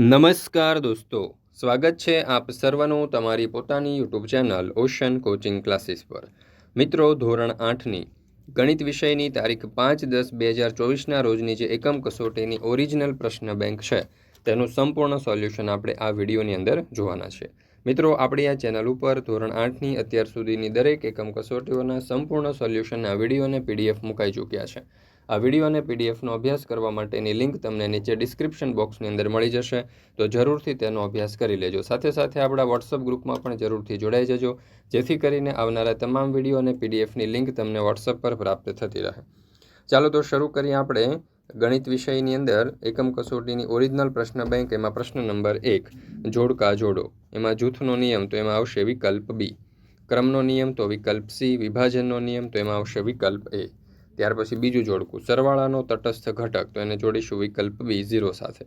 નમસ્કાર દોસ્તો, સ્વાગત છે આપ સર્વનું તમારી પોતાની YouTube channel Ocean Coaching Classes પર. મિત્રો, ધોરણ આઠની ગણિત વિષયની તારીખ પાંચ દસ બે હજાર ચોવીસના રોજની જે એકમ કસોટીની ઓરિજિનલ પ્રશ્ન બેંક છે, તેનું સંપૂર્ણ સોલ્યુશન આપણે આ વિડીયોની અંદર જોવાના છે. મિત્રો, આપણી આ ચેનલ ઉપર ધોરણ આઠની અત્યાર સુધીની દરેક એકમ કસોટીઓના સંપૂર્ણ સોલ્યુશનના વીડિયો અને પીડીએફ મુકાઈ ચૂક્યા છે. આ વીડિયો અને પીડીએફનો અભ્યાસ કરવા માટેની લિંક તમને નીચે ડિસ્ક્રિપ્શન બોક્સની અંદર મળી જશે. તો જરૂરથી તેનો અભ્યાસ કરી લેજો. સાથે સાથે આપણા વોટ્સઅપ ગ્રુપમાં પણ જરૂરથી જોડાઈ જજો. જેથી કરીને આવનારા તમામ વીડિયો અને પીડીએફની લિંક તમને વોટ્સઅપ પર પ્રાપ્ત થતી રહે. ચાલો તો શરૂ કરીએ આપણે ગણિત વિષયની અંદર. એકમ કસોટીની ઓરિજિનલ પ્રશ્ન બેંક એમાં પ્રશ્ન નંબર એક, જોડકા જોડો. એમાં જૂથનો નિયમ, તો એમાં આવશે વિકલ્પ બી ક્રમનો નિયમ, તો વિકલ્પ સી વિભાજનનો નિયમ, તો એમાં આવશે વિકલ્પ એ ત્યાર પછી બીજું જોડકું. સરવાળાનો તટસ્થ ઘટક, તો એને જોડીશું વિકલ્પ બી, ઝીરો સાથે.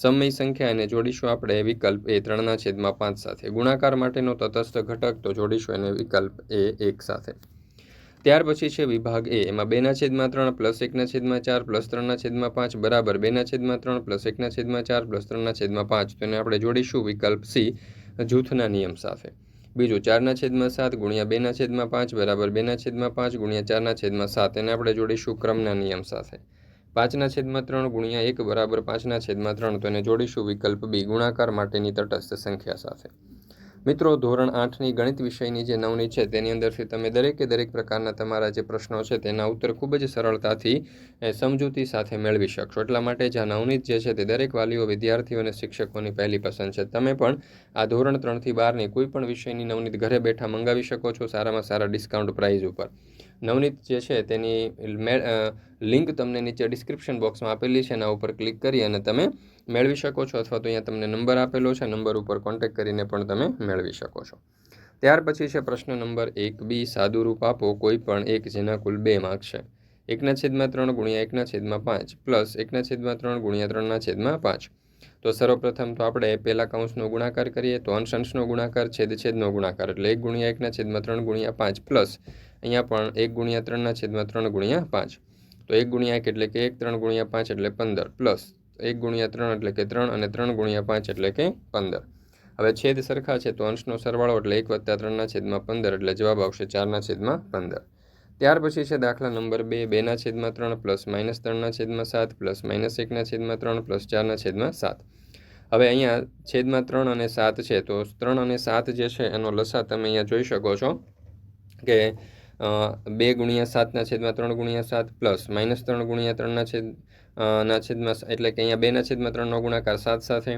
સમય સંખ્યા એને જોડીશું આપણે, વિકલ્પ એ ત્રણના છેદમાં પાંચ સાથે. ગુણાકાર માટેનો તટસ્થ ઘટક, તો જોડીશું એને વિકલ્પ એ એક સાથે. ત્યાર પછી છે વિભાગ એ. એમાં બેના છેદમાં ત્રણ પ્લસ એકના છેદમાં ચાર પ્લસ ત્રણના છેદમાં પાંચ બરાબર. બેના છેદમાં ત્રણ પ્લસ એકના છેદમાં ચાર પ્લસ ત્રણના છેદમાં પાંચ. તો એને આપણે જોડીશું વિકલ્પ સી, જૂથના નિયમ સાથે. બીજું ચારના છેદમાં સાત ગુણ્યા બેના છેદમાં પાંચ બરાબર બેના છેદમાં પાંચ ગુણ્યા ચારના છેદમાં સાત. એને આપણે જોડીશું ક્રમના નિયમ સાથે. પાંચના છેદમાં ત્રણ ગુણ્યા એક બરાબર પાંચના છેદમાં ત્રણ. તો એને જોડીશું વિકલ્પ બી ગુણાકાર માટેની તટસ્થ સંખ્યા સાથે. મિત્રો, ધોરણ આઠની ગણિત વિષયની જે નવની છે, તેની અંદરથી તમે દરેકે દરેક પ્રકારના તમારા જે પ્રશ્નો છે, તેના ઉત્તર ખૂબ જ સરળતાથી સમજૂતી સાથે મેળવી શકશો. એટલા માટે જે નવનીત જે છે, તે દરેક વાલીઓ, વિદ્યાર્થીઓ અને શિક્ષકોની પહેલી પસંદ છે. તમે પણ આ ધોરણ ત્રણથી બારની કોઈ પણ વિષયની નવનીત ઘરે બેઠા મંગાવી શકો છો સારામાં સારા ડિસ્કાઉન્ટ પ્રાઇઝ ઉપર. નવનીત જે છે તેની લિંક તમને નીચે ડિસ્ક્રિપ્શન બોક્સમાં આપેલી છે, એના ઉપર ક્લિક કરી અને તમે મેળવી શકો છો અથવા તો અહીંયા તમને નંબર આપેલો છે નંબર ઉપર કોન્ટેક્ટ કરીને પણ તમે મેળવી શકો છો. ત્યાર પછી છે પ્રશ્ન નંબર એક, બી, સાદુરૂપ આપો, કોઈ પણ એક જેના કુલ બે માર્ક છે. એકના છેદમાં ત્રણ ગુણ્યા એકના છેદમાં પાંચ પ્લસ એકના છેદમાં ત્રણ ગુણ્યા ત્રણના છેદમાં પાંચ. તો સર્વપ્રથમ તો આપણે પહેલા કૌંસનો ગુણાકાર કરીએ, તો અંશ અંશનો ગુણાકાર છેદ છેદનો ગુણાકાર, એટલે એક ગુણ્યા એકના છેદમાં ત્રણ ગુણ્યા પાંચ પ્લસ અહીંયા પણ એક ગુણ્યા ત્રણના છેદમાં ત્રણ ગુણ્યા પાંચ. તો એક ગુણ્યા એક એટલે કે એક, ત્રણ ગુણ્યા પાંચ એટલે પંદર. પ્લસ એક ગુણ્યા ત્રણ એટલે કે ત્રણ અને ત્રણ ગુણ્યા પાંચ એટલે કે પંદર. હવે છેદ સરખા છે તો અંશનો સરવાળો એટલે એક વત્તા ત્રણના છેદમાં પંદર એટલે જવાબ આવશે ચારના છેદમાં પંદર. ત્યાર પછી છે દાખલા નંબર બે, બેના છેદમાં ત્રણ પ્લસ માઇનસ ત્રણના છેદમાં સાત પ્લસ માઇનસ એકના છેદમાં ત્રણ પ્લસ ચારના છેદમાં સાત. હવે અહીંયા છેદમાં ત્રણ અને સાત છે તો ત્રણ અને સાત જે છે એનો લસા તમે અહીંયા જોઈ શકો છો કે બે ગુણ્યા સાતના છેદમાં ત્રણ ગુણ્યા સાત પ્લસ માઇનસ ત્રણ ગુણ્યા ત્રણના છેદ ના છેદમાં એટલે કે અહીંયા બેના છેદમાં ત્રણનો ગુણાકાર સાત સાથે,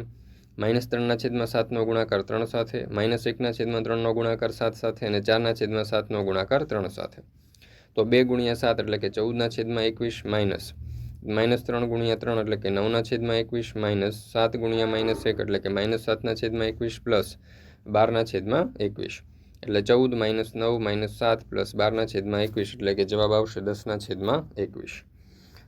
માઇનસ ત્રણના છેદમાં સાતનો ગુણાકાર ત્રણ સાથે, માઇનસ એકના છેદમાં ત્રણનો ગુણાકાર સાત સાથે અને ચારના છેદમાં સાતનો ગુણાકાર ત્રણ સાથે. તો બે ગુણ્યા સાત એટલે કે ચૌદના છેદમાં એકવીસ માઇનસ માઇનસ ત્રણ ગુણ્યા ત્રણ એટલે કે નવના છેદમાં એકવીસ માઇનસ સાત ગુણ્યા માઇનસ એક એટલે કે માઇનસ સાતના છેદમાં એકવીસ પ્લસ બારના છેદમાં એકવીસ. એટલે ચૌદ માઇનસ નવ માઇનસ સાત પ્લસ બારના છેદમાં એકવીસ, એટલે કે જવાબ આવશે દસના છેદમાં એકવીસ.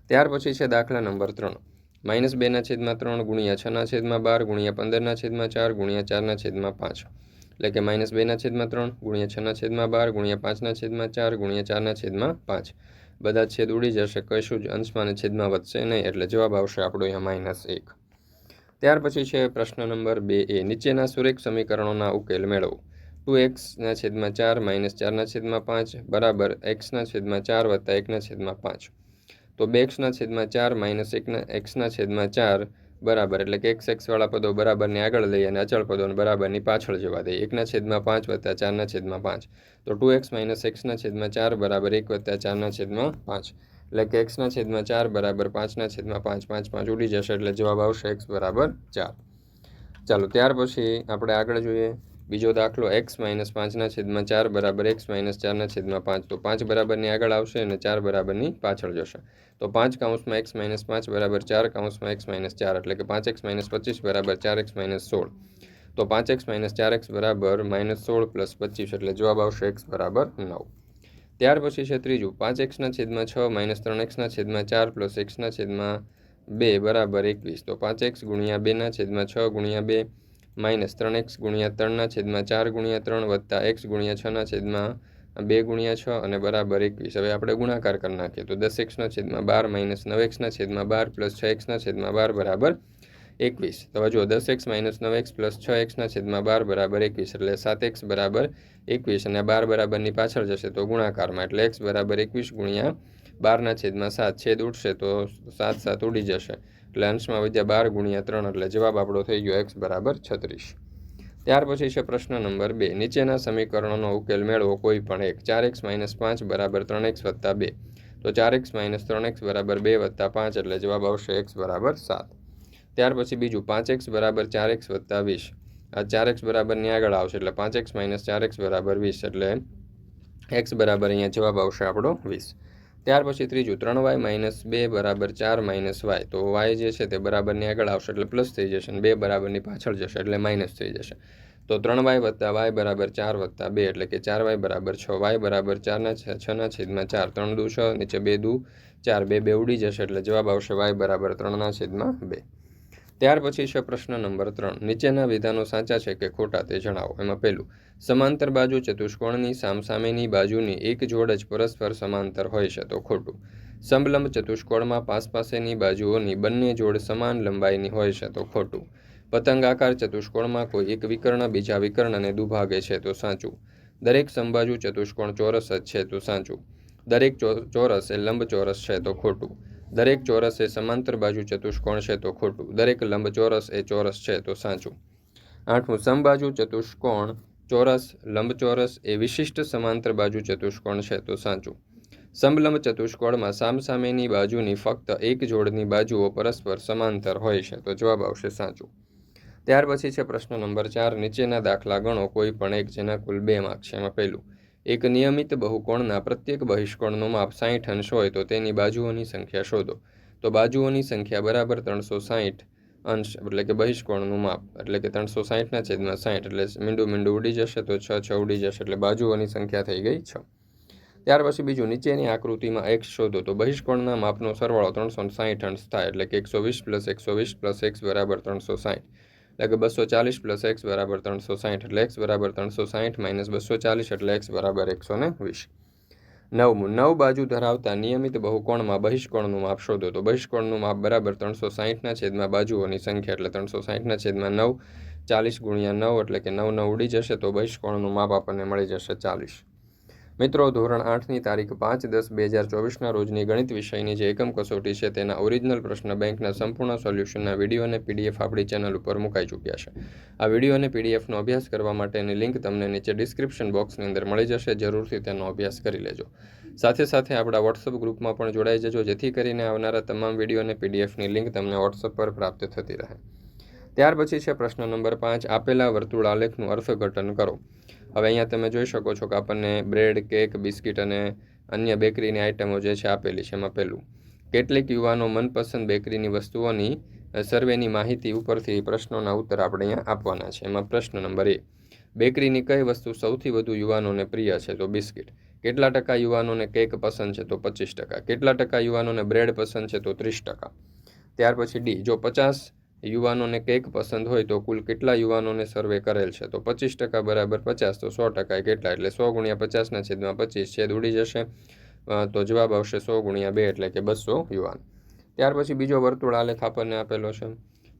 ત્યાર પછી છે દાખલા નંબર ત્રણ. માઇનસ બેના છેદમાં ત્રણ ગુણ્યા છના છેદમાં બાર ગુણ્યા પંદરના છેદમાં ચાર ગુણ્યા ચારના છેદમાં પાંચ. એટલે કે માઇનસ બેના છેદમાં ત્રણ ગુણ્યા છના છેદમાં બાર ગુણ્યા પાંચના છેદમાં ચાર ગુણ્યા ચારના છેદમાં પાંચ. બધા છેદ ઉડી જશે, કશું જ અંશમાં અને છેદમાં વધશે નહીં, એટલે જવાબ આવશે આપણો અહીંયા માઇનસ એક. ત્યાર પછી છે પ્રશ્ન નંબર બે એ, નીચેના સુરેખ સમીકરણોના ઉકેલ મેળવો. ટુ એક્સના છેદમાં ચાર માઇનસ ચારના છેદમાં પાંચ બરાબર એક્સના છેદમાં ચાર વત્તા એકના છેદમાં પાંચ. તો બે એક્સના છેદમાં ચાર માઇનસ એકના એક્સના છેદમાં ચાર બરાબર એટલે કે એક્સ એક્સવાળા પદો બરાબરને આગળ લઈ અને અચળ પદોને બરાબરની પાછળ જવા દઈએ. એકના છેદમાં પાંચ વત્તા ચારના છેદમાં પાંચ. તો ટુ એક્સ માઇનસ એક્સના છેદમાં ચાર બરાબર એક વત્તા ચારના છેદમાં પાંચ. એટલે કે એક્સના છેદમાં ચાર બરાબર પાંચના છેદમાં પાંચ. પાંચ પાંચ ઉડી જશે એટલે જવાબ આવશે એક્સ બરાબર ચાર. ચાલો ત્યાર પછી આપણે આગળ જોઈએ. બીજો દાખલો એક્સ માઇનસ પાંચના છેદમાં ચાર બરાબર એક્સ માઇનસ ચારના છેદમાં પાંચ. તો પાંચ બરાબરની આગળ આવશે અને ચાર બરાબરની પાછળ જશે. તો પાંચ કાઉન્સમાં એક્સ માઇનસ પાંચ બરાબર ચાર કાઉન્સમાં એક્સ માઇનસ ચાર, એટલે કે પાંચ એક્સ માઇનસ પચીસ બરાબર ચાર એક્સ માઇનસ સોળ. તો પાંચ એક્સ માઇનસ ચાર એક્સ બરાબર માઇનસ સોળ પ્લસ પચીસ, એટલે જવાબ આવશે એક્સ બરાબર નવ. ત્યાર પછી છે ત્રીજું. પાંચ એક્સના છેદમાં છ માઇનસ ત્રણ એક્સના છેદમાં ચાર પ્લસ એક્સના છેદમાં બે બરાબર એકવીસ. તો પાંચ એક્સ ગુણ્યા બેના છેદમાં છ ગુણ્યા બે માઇનસ ત્રણ એક્સ ગુણ્યા ત્રણના છેદમાં ચાર ગુણ્યા ત્રણ વત્તા એક્સ ગુણ્યા છના છેદમાં બે ગુણ્યા છ અને બરાબર એકવીસ. હવે આપણે ગુણાકાર કરી નાખીએ તો દસ એક્સના છેદમાં બાર માઇનસ નવ એક્સના છેદમાં બાર પ્લસ છ એક્સના છેદમાં બાર બરાબર એકવીસ. તો જો દસ એક્સ માઇનસ નવ એક્સ પ્લસ છ એક્સના છેદમાં બાર બરાબર એકવીસ એટલે સાત એક્સ બરાબર એકવીસ અને બાર બરાબરની પાછળ જશે તો ગુણાકારમાં એટલે એક્સ બરાબર એકવીસ ગુણ્યા બારના છેદમાં સાત. છેદ ઉડશે તો સાત સાત ઉડી જશે. એટલે અંશમાં વધ્યા બાર ગુણ્યા ત્રણ, એટલે જવાબ આપણો થઈ ગયો એક્સ બરાબર છત્રીસ. ત્યાર પછી છે પ્રશ્ન નંબર બે. નીચેના સમીકરણોનો ઉકેલ મેળવો કોઈ પણ એક. ચાર એક્સ માઇનસ પાંચ બરાબર ત્રણ એક્સ વત્તા બે. તો ચાર એક્સ માઇનસ ત્રણ એક્સ બરાબર બે વત્તા પાંચ, એટલે જવાબ આવશે એક્સ બરાબર સાત. ત્યાર પછી બીજું, પાંચ એક્સ બરાબર ચાર એક્સ વત્તા વીસ. આ ચાર એક્સ બરાબરની આગળ આવશે, એટલે પાંચ એક્સ માઇનસ ચાર એક્સ બરાબર વીસ, એટલે એક્સ બરાબર અહીંયા જવાબ આવશે આપણો વીસ. ત્યાર પછી ત્રીજું, ત્રણ વાય માઇનસ બે બરાબર ચાર માઇનસ વાય. તો વાય જે છે તે બરાબરની આગળ આવશે એટલે પ્લસ થઈ જશે અને બે બરાબરની પાછળ જશે એટલે માઇનસ થઈ જશે. તો ત્રણ વાય વત્તા વાય બરાબર ચાર વત્તા બે એટલે કે ચાર વાય બરાબર છ. વાય બરાબર ચારના છના છેદમાં ચાર. ત્રણ દુ છ, નીચે બે દુ, ચાર બે બે ઉડી જશે એટલે જવાબ આવશે વાય બરાબર ત્રણના છેદમાં બે. ત્યાર પછી છે પ્રશ્ન નંબર ત્રણ. નીચેના વિધાનો સાચા છે કે ખોટા તે જણાવો. એમાં પહેલું, સમાંતર બાજુ ચતુષ્કોણની સામસામેની બાજુની એક જોડ જ પરસ્પર સમાંતર હોય છે તો ખોટું. સમલંબ ચતુષ્કોણમાં પાસ પાસેની બાજુઓની બંને જોડ સમાન લંબાઈની હોય છે તો ખોટું. પતંગાકાર ચતુષ્કોણમાં કોઈ એક વિકર્ણ બીજા વિકર્ણને દુભાગે છે તો સાચું. દરેક સંબાજુ ચતુષ્કોણ ચોરસ જ છે તો સાચું. દરેક ચોરસ એ લંબ ચોરસ છે તો ખોટું. દરેક ચોરસ એ સમાંતર બાજુ ચતુષ્કોણ છે તો ખોટું. દરેક લંબચોરસ એ ચોરસ છે તો સાચું. આઠમું, સમબાજુ ચતુષ્કોણ. ચોરસ, લંબચોરસ એ વિશિષ્ટ સમાંતર બાજુ ચતુષ્કોણ છે તો સાચું. સમલંબ ચતુષ્કોણમાં સામસામેની બાજુની ફક્ત એક જોડની બાજુઓ પરસ્પર સમાંતર હોય છે તો જવાબ આવશે સાચું. ત્યાર પછી છે પ્રશ્ન નંબર ચાર, નીચેના દાખલા ગણો કોઈ પણ એક જેના કુલ બે માર્ક છે એમાં પહેલું. એક નિયમિત બહુકોણના પ્રત્યેક બહિષ્કોણનું માપ સાહીઠ અંશ હોય તો તેની બાજુઓની સંખ્યા શોધો. તો બાજુઓની સંખ્યા બરાબર ત્રણસો સાહીઠ અંશ એટલે કે બહિષ્કોણનું માપ. એટલે કે ત્રણસો સાહીઠના છેદમાં સાહીઠ એટલે મીંડું મીંડું ઉડી જશે તો છ છ ઉડી જશે એટલે બાજુઓની સંખ્યા થઈ ગઈ છ. ત્યાર પછી બીજું નીચેની આકૃતિમાં એક્સ શોધો તો બહિષ્કોણના માપનો સરવાળો ત્રણસો સાહીઠ અંશ થાય એટલે કે એકસો વીસ પ્લસ એકસો વીસ પ્લસ એક્સ બરાબર ત્રણસો સાહીઠ એટલે કે બસો ચાલીસ પ્લસ એક્સ બરાબર ત્રણસો સાહીઠ એટલે એક્સ બરાબર ત્રણસો સાહીઠ માઇનસ બસો ચાલીસ એટલે એક્સ બરાબર એકસો ને વીસ. નવમું, નવ બાજુ ધરાવતા નિયમિત બહુકોણમાં બહિષ્કોણનું માપ શોધો. તો બહિષ્કોણનું માપ બરાબર ત્રણસો સાહીઠના છેદમાં બાજુઓની સંખ્યા એટલે ત્રણસો સાહીઠના છેદમાં નવ, ચાલીસ ગુણ્યા નવ એટલે કે નવ નવ ઉડી જશે તો બહિષ્કોણનું માપ આપણને મળી જશે ચાલીસ. મિત્રો, ધોરણ આઠની તારીખ પાંચ દસ બે હજાર ચોવીસના રોજની ગણિત વિષયની જે એકમ કસોટી છે તેના ઓરિજિનલ પ્રશ્ન બેંકના સંપૂર્ણ સોલ્યુશનના વીડિયો અને પીડીએફ આપણી ચેનલ ઉપર મુકાઈ ચૂક્યા છે. આ વીડિયો અને પીડીએફનો અભ્યાસ કરવા માટેની લિંક તમને નીચે ડિસ્ક્રિપ્શન બોક્સની અંદર મળી જશે. જરૂરથી તેનો અભ્યાસ કરી લેજો. સાથે સાથે આપણા વોટ્સઅપ ગ્રુપમાં પણ જોડાઈ જજો, જેથી કરીને આવનારા તમામ વીડિયો અને પીડીએફની લિંક તમને વોટ્સઅપ પર પ્રાપ્ત થતી રહે. ત્યાર પછી છે પ્રશ્ન નંબર પાંચ, આપેલા વર્તુળ આલેખનું અર્થઘટન કરો. હવે અહીંયા તમે જોઈ શકો છો કે આપણને બ્રેડ, કેક, બિસ્કિટ અને અન્ય બેકરીની આઇટમો જે છે આપેલી છે એમાં પહેલું કેટલીક યુવાનો મનપસંદ બેકરીની વસ્તુઓની સર્વેની માહિતી ઉપરથી પ્રશ્નોના ઉત્તર આપણે અહીંયા આપવાના છે. એમાં પ્રશ્ન નંબર એ બેકરીની કઈ વસ્તુ સૌથી વધુ યુવાનોને પ્રિય છે? તો બિસ્કિટ. કેટલા ટકા યુવાનોને કેક પસંદ છે? તો પચીસ ટકા. કેટલા ટકા યુવાનોને બ્રેડ પસંદ છે? તો ત્રીસ ટકા. ત્યાર પછી ડી. જો પચાસ યુવાનોને કેક પસંદ હોય તો કુલ કેટલા યુવાનોને સર્વે કરેલ છે? તો પચીસ ટકા બરાબર પચાસ, તો સો ટકા કેટલા? એટલે સો ગુણ્યા પચાસના છેદમાં પચીસ છેદ ઉડી જશે. તો જવાબ આવશે સો ગુણ્યા બે એટલે કે બસો યુવાન. ત્યાર પછી બીજો વર્તુળ આલેખ આપણને આપેલો છે.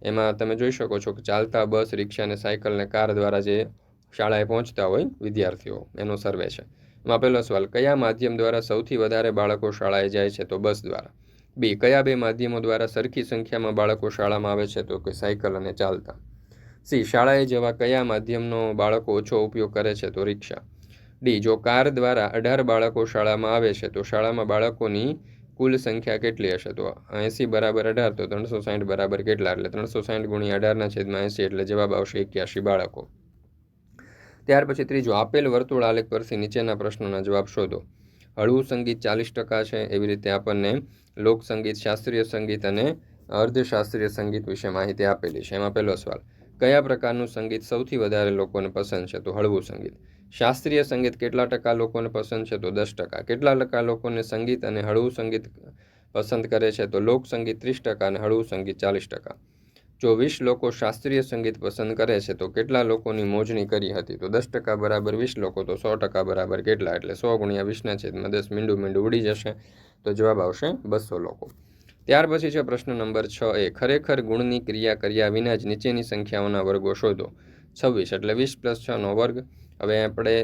એમાં તમે જોઈ શકો છો કે ચાલતા બસ, રિક્ષા અને સાયકલને કાર દ્વારા જે શાળાએ પહોંચતા હોય વિદ્યાર્થીઓ, એનો સર્વે છે. એમાં પહેલો સવાલ, કયા માધ્યમ દ્વારા સૌથી વધારે બાળકો શાળાએ જાય છે? તો બસ દ્વારા. બી, કયા બે માધ્યમો દ્વારા સરખી સંખ્યામાં બાળકો શાળામાં આવે છે તો કે સાયકલ અને ચાલતા? સી, શાળાએ જવા કયા માધ્યમનો બાળકો ઓછો ઉપયોગ કરે છે તો રિક્ષા? ડી, જો કાર દ્વારા અઢાર બાળકો શાળામાં આવે છે તો શાળામાં બાળકોની કુલ સંખ્યા કેટલી હશે? તો એંસી બરાબર અઢાર, તો ત્રણસો સાઠ બરાબર કેટલા? એટલે ત્રણસો સાઠ ગુણ્યા અઢારના છેદમાં એંસી એટલે જવાબ આવશે એક્યાસી બાળકો. ત્યાર પછી ત્રીજો, આપેલ વર્તુળ આલેખ પરથી નીચેના પ્રશ્નોના જવાબ શોધો. હળવું સંગીત ચાલીસ ટકા છે, એવી રીતે આપણને લોકસંગીત શાસ્ત્રીય સંગીત અને અર્ધશાસ્ત્રીય સંગીત વિશે માહિતી આપેલી છે. એમાં પહેલો સવાલ, કયા પ્રકારનું સંગીત સૌથી વધારે લોકોને પસંદ છે? તો હળવું સંગીત. શાસ્ત્રીય સંગીત કેટલા ટકા લોકોને પસંદ છે? તો દસ ટકા. કેટલા ટકા લોકોને સંગીત અને હળવું સંગીત પસંદ કરે છે? તો લોકસંગીત ત્રીસ ટકા અને હળવું સંગીત ચાલીસ ટકા. જો વીસ લોકો શાસ્ત્રીય સંગીત પસંદ કરે છે, તો કેટલા લોકોની મોજણી કરી હતી? તો દસ ટકા બરાબર વીસ લોકો, તો સો ટકા બરાબર કેટલા? એટલે સો ગુણ્યા વીસના છેદમાં દસ મીંડું મીંડું ઉડી જશે. તો જવાબ આવશે બસો લોકો. ત્યાર પછી છે પ્રશ્ન નંબર છ એ, ખરેખર ગુણની ક્રિયા કર્યા વિના જ નીચેની સંખ્યાઓના વર્ગો શોધો. છવ્વીસ, એટલે વીસ પ્લસ છનો વર્ગ. હવે આપણે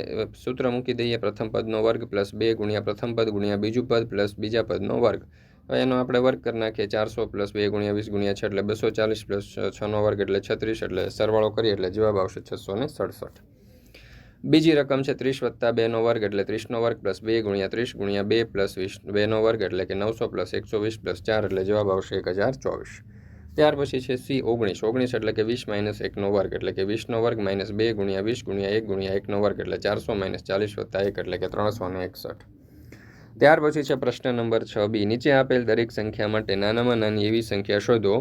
સૂત્ર મૂકી દઈએ. પ્રથમ પદનો વર્ગ પ્લસ બે ગુણ્યા પ્રથમ પદ ગુણ્યા બીજું પદ પ્લસ બીજા પદનો વર્ગ. હવે એનો આપણે વર્ગ કરી નાખીએ. ચારસો પ્લસ બે ગુણ્યા વીસ ગુણ્યા છ એટલે બસો ચાલીસ પ્લસ છનો વર્ગ એટલે છત્રીસ એટલે સરવાળો કરીએ એટલે જવાબ આવશે છસો ને સડસઠ. બીજી રકમ છે ત્રીસ વત્તા બેનો વર્ગ એટલે ત્રીસનો વર્ગ પ્લસ બે ગુણ્યા ત્રીસ ગુણ્યા બે પ્લસ વીસ બેનો વર્ગ એટલે કે નવસો પ્લસ એકસો વીસ પ્લસ ચાર એટલે જવાબ આવશે એક હજાર ચોવીસ. ત્યાર પછી છે સી ઓગણીસ ઓગણીસ એટલે કે વીસ માઇનસ એકનો વર્ગ એટલે કે વીસનો વર્ગ માઇનસ બે ગુણ્યા વીસ ગુણ્યા એક ગુણ્યા એકનો વર્ગ એટલે ચારસો માઇનસ ચાલીસ વત્તા એક એટલે કે ત્રણસો ને એકસઠ. ત્યાર પછી છે પ્રશ્ન નંબર છ બી. નીચે આપેલ દરેક સંખ્યા માટે નાનામાં નાની એવી સંખ્યા શોધો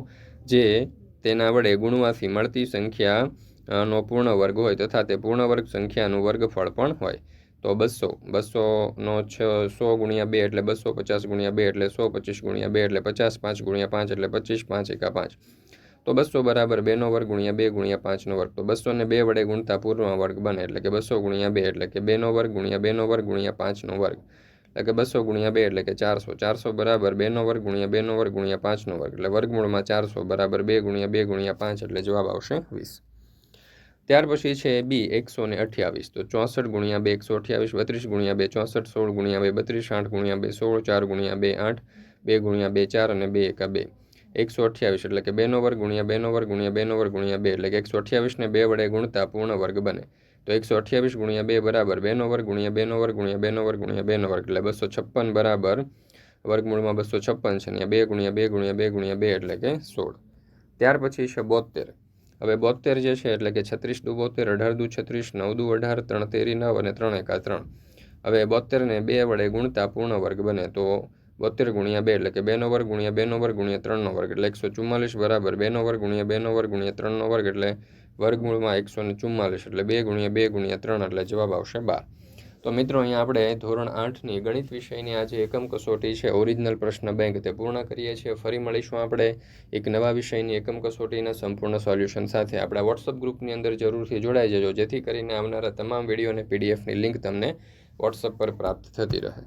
જે તેના વડે ગુણવાથી મળતી સંખ્યા નો પૂર્ણ વર્ગ હોય તથા તે પૂર્ણ વર્ગ સંખ્યાનું વર્ગફળ પણ હોય. તો બસો. બસોનો છ સો ગુણ્યા બે એટલે બસો પચાસ ગુણ્યા બે એટલે સો પચીસ ગુણ્યા બે એટલે પચાસ પાંચ ગુણ્યા પાંચ એટલે પચીસ પાંચ એકા પાંચ. તો બસો બરાબર બેનો વર્ગ ગુણ્યા બે ગુણ્યા પાંચનો વર્ગ. તો બસો ને બે વડે ગુણતા પૂર્ણ વર્ગ બને એટલે કે બસો ગુણ્યા બે એટલે કે બેનો વર્ગ ગુણ્યા બેનો વર્ગ ગુણ્યા પાંચનો વર્ગ. એટલે કે બસો ગુણ્યા બે એટલે કે ચારસો. ચારસો બરાબર બેનો વર્ગ ગુણ્યા બેનો વર્ગ ગુણ્યા પાંચનો વર્ગ. એટલે વર્ગમૂળમાં ચારસો બરાબર બે ગુણ્યા બે ગુણ્યા પાંચ એટલે જવાબ આવશે વીસ. ત્યાર પછી છે બી એકસો ને અઠ્યાવીસ. તો ચોસઠ ગુણ્યા બે, એકસો અઠ્યાવીસ. બત્રીસ ગુણ્યા બે, ચોસઠ, સોળ ગુણ્યા બે, બત્રીસ, આઠ ગુણ્યા બે, સોળ, ચાર ગુણ્યા બે, આઠ, બે ગુણ્યા બે, ચાર અને બે એકા બે. એકસો અઠ્યાવીસ એટલે કે બેનો વર્ગ ગુણ્યા બેનો વર્ગ ગુણ્યા બેનો વર્ગ ગુણ્યા બે એટલે કે એકસો અઠ્યાવીસને બે વડે ગુણતા પૂર્ણ વર્ગ બને. તો એકસો અઠ્યાવીસ ગુણ્યા બે બરાબર, બેનો વર્ગ ગુણ્યા બેનો વર્ગ ગુણ્યા બેનો વર્ગ ગુણ્યા બેનો વર્ગ, એટલે બસો છપ્પન બરાબર. વર્ગમૂળમાં બસો છપ્પન છે ને બે ગુણ્યા બે ગુણ્યા બે ગુણ્યા બે એટલે કે સોળ. ત્યાર પછી છે બોતેર હવે બોતેર જે છે એટલે કે છત્રીસ દુ બોતેર અઢાર દુ છત્રીસ, નવ દુ અઢાર, ત્રણ તેરી નવ અને ત્રણ એકા ત્રણ. હવે બોતેરને બે વડે ગુણતા પૂર્ણ વર્ગ બને તો બોતેર ગુણ્યા બે એટલે કે બેનો વર્ગ ગુણ્યા બેનો વર્ગ ગુણ્યા ત્રણનો વર્ગ એટલે એકસો ચુમ્માલીસ બરાબર, બેનો વર્ગ ગુણ્યા બેનો વર્ગ ગુણ્યા ત્રણનો વર્ગ એટલે વર્ગમૂળમાં એકસો ને ચુમ્માલીસ એટલે બે ગુણ્યા બે ગુણ્યા ત્રણ એટલે જવાબ આવશે બાર. તો મિત્રો, અહીંયા આપણે ધોરણ આઠની ગણિત વિષયની આજે એકમ કસોટી છે, ઓરિજિનલ પ્રશ્ન બેંક તે પૂર્ણ કરીએ છીએ. ફરી મળીશું આપણે એક નવા વિષયની એકમ કસોટીના સંપૂર્ણ સોલ્યુશન સાથે. આપણા વોટ્સઅપ ગ્રુપની અંદર જરૂરથી જોડાઈ જજો, જેથી કરીને આવનારા તમામ વીડિયો અને પીડીએફની લિંક તમને વોટ્સઅપ પર પ્રાપ્ત થતી રહે.